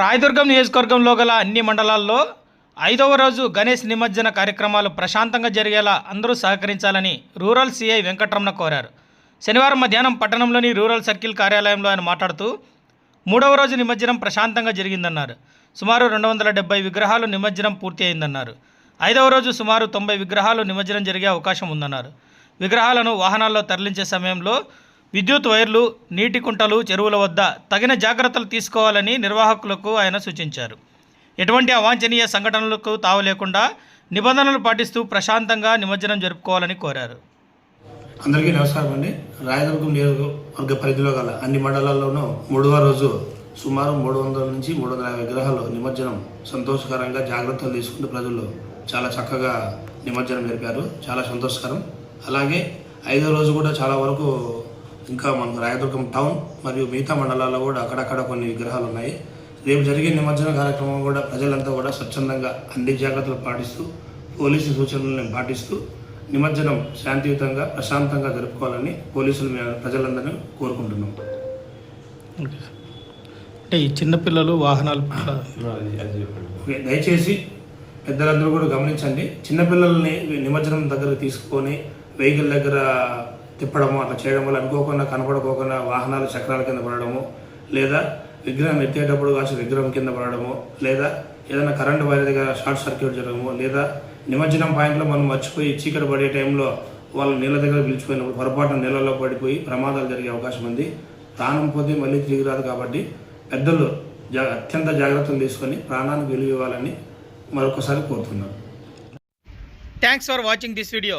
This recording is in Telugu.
రాయదుర్గం నియోజకవర్గంలో గల అన్ని మండలాల్లో ఐదవ రోజు గణేష్ నిమజ్జన కార్యక్రమాలు ప్రశాంతంగా జరిగేలా అందరూ సహకరించాలని రూరల్ సీఐ వెంకటరమణ కోరారు. శనివారం మధ్యాహ్నం పట్టణంలోని రూరల్ సర్కిల్ కార్యాలయంలో ఆయన మాట్లాడుతూ మూడవ రోజు నిమజ్జనం ప్రశాంతంగా జరిగిందన్నారు. సుమారు రెండు వందల డెబ్బై విగ్రహాలు నిమజ్జనం పూర్తి అయిందన్నారు ఐదవ రోజు సుమారు తొంభై విగ్రహాలు నిమజ్జనం జరిగే అవకాశం ఉందన్నారు. విగ్రహాలను వాహనాల్లో తరలించే సమయంలో విద్యుత్ వైర్లు నీటి కుంటలు చెరువుల వద్ద తగిన జాగ్రత్తలు తీసుకోవాలని నిర్వాహకులకు ఆయన సూచించారు. ఎటువంటి అవాంఛనీయ సంఘటనలకు తావు లేకుండా నిబంధనలు పాటిస్తూ ప్రశాంతంగా నిమజ్జనం జరుపుకోవాలని కోరారు. అందరికీ నమస్కారం అండి. రాయదుర్గం నియోజకవర్గ పరిధిలో గల అన్ని మండలాల్లోనూ మూడవ రోజు సుమారు మూడు వందల నుంచి మూడు వందల యాభై విగ్రహాలు నిమజ్జనం సంతోషకరంగా జాగ్రత్తలు తీసుకుంటూ ప్రజలు చాలా చక్కగా నిమజ్జనం జరిపారు. చాలా సంతోషకరం. అలాగే ఐదో రోజు కూడా చాలా వరకు ఇంకా మనకు రాయదుర్గం టౌన్ మరియు మిగతా మండలాల్లో కూడా అక్కడక్కడ కొన్ని విగ్రహాలు ఉన్నాయి. రేపు జరిగే నిమజ్జన కార్యక్రమం కూడా ప్రజలంతా కూడా స్వచ్ఛందంగా అన్ని జాగ్రత్తలు పాటిస్తూ పోలీసు సూచనలను పాటిస్తూ నిమజ్జనం శాంతియుతంగా ప్రశాంతంగా జరుపుకోవాలని పోలీసులు మేము ప్రజలందరినీ కోరుకుంటున్నాం. అంటే ఈ చిన్నపిల్లలు వాహనాలు ఓకే, దయచేసి పెద్దలందరూ కూడా గమనించండి. చిన్నపిల్లల్ని నిమజ్జనం దగ్గర తీసుకొని వెహికల్ దగ్గర తిప్పడము అట్లా చేయడం వల్ల అనుకోకుండా కనపడుకోకుండా వాహనాలు చక్రాల కింద పడడము లేదా విగ్రహం ఎత్తేటప్పుడు కాసి విగ్రహం కింద పడడము లేదా ఏదైనా కరెంటు వైర్ దగ్గర షార్ట్ సర్క్యూట్ జరగడము లేదా నిమజ్జనం పాయింట్లో మనం మర్చిపోయి చీకటి పడే టైంలో వాళ్ళు నీళ్ళ దగ్గర పిలిచిపోయినప్పుడు పొరపాటున నీళ్ళలో పడిపోయి ప్రమాదాలు జరిగే అవకాశం ఉంది. ప్రాణం పోతే మళ్ళీ తిరిగి రాదు కాబట్టి పెద్దలు జా అత్యంత జాగ్రత్తలు తీసుకొని ప్రాణానికి విలువ ఇవ్వాలని మరొకసారి కోరుతున్నాను. Thanks for watching this video